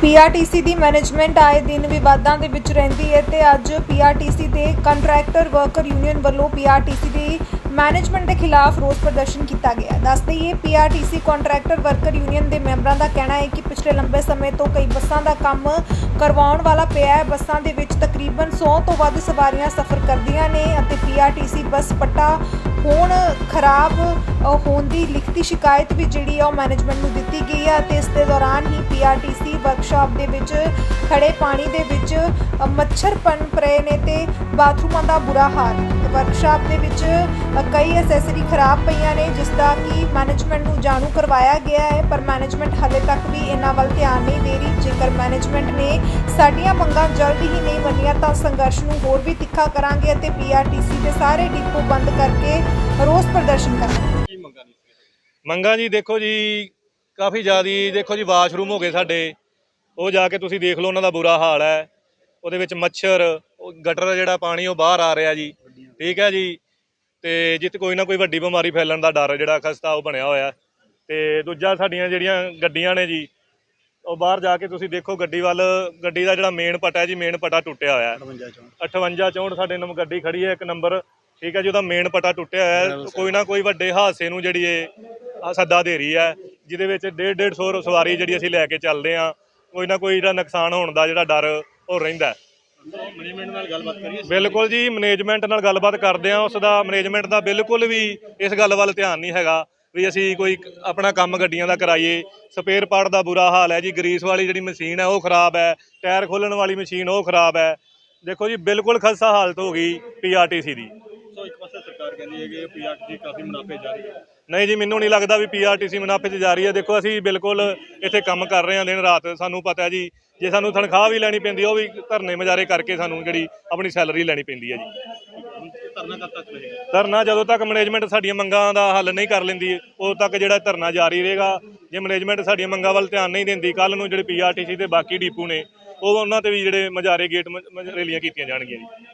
PRTC ਦੀ management ਆਏ ਦਿਨ ਵਿਵਾਦਾਂ ਦੇ ਵਿੱਚ ਰਹਿੰਦੀ ਹੈ ਤੇ ਅੱਜ ਪੀਆਰਟੀਸੀ ਦੇ ਕੰਟਰੈਕਟਰ ਵਰਕਰ ਯੂਨੀਅਨ ਵੱਲੋਂ ਪੀਆਰਟੀਸੀ ਦੀ ਮੈਨੇਜਮੈਂਟ ਦੇ ਖਿਲਾਫ ਰੋਸ ਪ੍ਰਦਰਸ਼ਨ ਕੀਤਾ ਗਿਆ। ਦੱਸ ਦਈਏ ਪੀਆਰਟੀਸੀ ਕੰਟਰੈਕਟਰ ਵਰਕਰ ਯੂਨੀਅਨ ਦੇ ਮੈਂਬਰਾਂ ਦਾ ਕਹਿਣਾ ਹੈ ਕਿ ਪਿਛਲੇ ਲੰਬੇ ਸਮੇਂ ਤੋਂ ਕਈ ਬੱਸਾਂ ਦਾ ਕੰਮ ਕਰਵਾਉਣ ਵਾਲਾ ਪਿਆ ਹੈ। ਬੱਸਾਂ ਦੇ ਵਿੱਚ ਤਕਰੀਬਨ 100 ਤੋਂ ਵੱਧ ਸਵਾਰੀਆਂ ਸਫ਼ਰ ਕਰਦੀਆਂ ਨੇ ਅਤੇ ਪੀਆਰਟੀਸੀ ਬੱਸ ਪੱਟਾ ਹੋਣ ਖਰਾਬ ਹੋਣ ਦੀ ਲਿਖਤੀ ਸ਼ਿਕਾਇਤ ਵੀ ਜਿਹੜੀ ਆ ਉਹ ਮੈਨੇਜਮੈਂਟ ਨੂੰ ਦਿੱਤੀ ਗਈ ਹੈ ਅਤੇ ਇਸ ਦੇ ਦੌਰਾਨ ਹੀ ਪੀਆਰਟੀਸੀ ਵਰਕਸ਼ਾਪ ਦੇ ਵਿੱਚ ਖੜੇ ਪਾਣੀ ਦੇ ਵਿੱਚ ਮੱਛਰ ਪਨਪ ਰਹੇ ਨੇ ਤੇ ਬਾਥਰੂਮਾਂ ਦਾ ਬੁਰਾ ਹਾਲ। ਵਰਕਸ਼ਾਪ ਦੇ ਵਿੱਚ ਕਈ ਐਸੈਸਰੀ ਖਰਾਬ ਪਈਆਂ ਨੇ ਜਿਸ ਦਾ ਕਿ ਮੈਨੇਜਮੈਂਟ ਨੂੰ ਜਾਣੂ ਕਰਵਾਇਆ ਗਿਆ ਹੈ, ਪਰ ਮੈਨੇਜਮੈਂਟ ਹਾਲੇ ਤੱਕ ਵੀ ਇਹਨਾਂ ਵੱਲ ਧਿਆਨ ਨਹੀਂ ਦੇ ਰਹੀ। ਜੇਕਰ ਮੈਨੇਜਮੈਂਟ ਨੇ ਸਾਡੀਆਂ ਮੰਗਾਂ ਜਲਦ ਹੀ ਨਹੀਂ ਮੰਨੀਆਂ, ਤਾਂ ਸੰਘਰਸ਼ ਨੂੰ ਹੋਰ ਵੀ ਤਿੱਖਾ ਕਰਾਂਗੇ ਅਤੇ ਪੀਆਰਟੀਸੀ ਦੇ ਸਾਰੇ ਡਿਪੋ ਬੰਦ ਕਰਕੇ ਰੋਸ ਪ੍ਰਦਰਸ਼ਨ ਕਰਾਂਗੇ। ਮੰਗਾਂ ਜੀ ਦੇਖੋ ਜੀ ਕਾਫੀ ਜ਼ਿਆਦੀ ਦੇਖੋ ਜੀ ਵਾਸ਼ਰੂਮ ਹੋ ਗਏ ਸਾਡੇ। ਉਹ ਜਾ ਕੇ ਤੁਸੀਂ ਦੇਖ ਲਓ ਉਹਨਾਂ ਦਾ ਬੁਰਾ ਹਾਲ ਹੈ। ਉਹਦੇ ਵਿੱਚ ਮੱਛਰ ਉਹ ਗਟਰ ਜਿਹੜਾ ਪਾਣੀ ਉਹ ਬਾਹਰ ਆ ਰਿਹਾ ਜੀ। ਠੀਕ ਹੈ ਜੀ? ਤੇ ਜਿੱਤ ਕੋਈ ਨਾ ਕੋਈ ਵੱਡੀ ਬਿਮਾਰੀ ਫੈਲਣ ਦਾ ਡਰ ਜਿਹੜਾ ਖਸਤਾ ਉਹ ਬਣਿਆ ਹੋਇਆ। ਤੇ ਦੂਜਾ ਸਾਡੀਆਂ ਜਿਹੜੀਆਂ ਗੱਡੀਆਂ ਨੇ ਜੀ ਉਹ ਬਾਹਰ ਜਾ ਕੇ ਤੁਸੀਂ ਦੇਖੋ ਗੱਡੀ ਵੱਲ ਗੱਡੀ ਦਾ ਜਿਹੜਾ ਮੇਨ ਪਟਾ ਹੈ ਜੀ ਮੇਨ ਪਟਾ ਟੁੱਟਿਆ ਹੋਇਆ ਹੈ। 58 64 ਸਾਡੇ ਨੰਬਰ ਗੱਡੀ ਖੜੀ ਹੈ ਇੱਕ ਨੰਬਰ। ਠੀਕ ਹੈ ਜੀ ਉਹਦਾ ਮੇਨ ਪਟਾ ਟੁੱਟਿਆ ਹੋਇਆ ਹੈ। ਕੋਈ ਨਾ ਕੋਈ ਵੱਡੇ ਹਾਦਸੇ ਨੂੰ ਜਿਹੜੀ ਇਹ ਸੱਦਾ ਦੇ ਰਹੀ ਹੈ। ਜਿਹਦੇ ਵਿੱਚ 1.5 150 ਸਵਾਰੀ ਜਿਹੜੀ ਅਸੀਂ ਲੈ ਕੇ ਚੱਲਦੇ ਆ ਕੋਈ ਨਾ ਕੋਈ ਜਿਹੜਾ ਨੁਕਸਾਨ ਹੋਣ ਦਾ ਜਿਹੜਾ ਡਰ ਉਹ ਰਹਿੰਦਾ। ਮੈਨੇਜਮੈਂਟ ਨਾਲ ਗੱਲਬਾਤ ਕਰੀਏ। ਬਿਲਕੁਲ ਜੀ ਮੈਨੇਜਮੈਂਟ ਨਾਲ ਗੱਲਬਾਤ ਕਰਦੇ ਆ ਉਸ ਦਾ ਮੈਨੇਜਮੈਂਟ ਦਾ ਬਿਲਕੁਲ ਵੀ ਇਸ ਗੱਲ ਵੱਲ ਧਿਆਨ ਨਹੀਂ ਹੈਗਾ ਵੀ ਅਸੀਂ ਕੋਈ ਆਪਣਾ ਕੰਮ ਗੱਡੀਆਂ ਦਾ ਕਰਾਈਏ। ਸਪੇਅਰ ਪਾਰਟ ਦਾ ਬੁਰਾ ਹਾਲ ਹੈ ਜੀ ਗਰੀਸ ਵਾਲੀ ਜਿਹੜੀ ਮਸ਼ੀਨ ਹੈ ਉਹ ਖਰਾਬ ਹੈ ਟਾਇਰ ਖੋਲਣ ਵਾਲੀ ਮਸ਼ੀਨ ਉਹ ਖਰਾਬ ਹੈ। ਦੇਖੋ ਜੀ ਬਿਲਕੁਲ ਖਸਤਾ ਹਾਲਤ ਹੋ ਗਈ ਪੀਆਰਟੀਸੀ ਦੀ। ਸੋ ਇੱਕ ਪਾਸੇ ਸਰਕਾਰ ਕਹਿੰਦੀ ਹੈ ਕਿ ਪੀਆਰਟੀ ਕਾਫੀ ਮੁਨਾਫੇ ਜਾ ਰਹੀ ਹੈ। ਨਹੀਂ ਜੀ, ਮੈਨੂੰ ਨਹੀਂ ਲੱਗਦਾ ਵੀ ਪੀਆਰਟੀਸੀ ਮੁਨਾਫੇ 'ਚ ਜਾ ਰਹੀ ਹੈ। ਦੇਖੋ, ਅਸੀਂ ਬਿਲਕੁਲ ਇੱਥੇ ਕੰਮ ਕਰ ਰਹੇ ਹਾਂ ਦਿਨ ਰਾਤ, ਸਾਨੂੰ ਪਤਾ ਹੈ ਜੀ। ਜੇ ਸਾਨੂੰ ਤਨਖਾਹ ਵੀ ਲੈਣੀ ਪੈਂਦੀ ਹੈ ਉਹ ਵੀ ਧਰਨੇ ਮਜਾਰੇ ਕਰਕੇ ਸਾਨੂੰ ਜਿਹੜੀ ਆਪਣੀ ਸੈਲਰੀ ਲੈਣੀ ਪੈਂਦੀ ਹੈ ਜੀ। ਧਰਨਾ ਕਦ ਤੱਕ ਰਹੇਗਾ ਧਰਨਾ ਜਦੋਂ ਤੱਕ ਮੈਨੇਜਮੈਂਟ ਸਾਡੀਆਂ ਮੰਗਾਂ ਦਾ ਹੱਲ ਨਹੀਂ ਕਰ ਲੈਂਦੀ, ਉਦੋਂ ਤੱਕ ਜਿਹੜਾ ਧਰਨਾ ਜਾਰੀ ਰਹੇਗਾ। ਜੇ ਮੈਨੇਜਮੈਂਟ ਸਾਡੀਆਂ ਮੰਗਾਂ ਵੱਲ ਧਿਆਨ ਨਹੀਂ ਦਿੰਦੀ ਕੱਲ ਨੂੰ ਜਿਹੜੇ ਪੀਆਰਟੀਸੀ ਦੇ ਬਾਕੀ ਡੀਪੂ ਨੇ, ਉਹ ਉਹਨਾਂ ਤੇ ਵੀ ਜਿਹੜੇ ਮਜਾਰੇ ਗੇਟ ਮ- ਰੈਲੀਆਂ ਕੀਤੀਆਂ ਜਾਣਗੀਆਂ ਜੀ।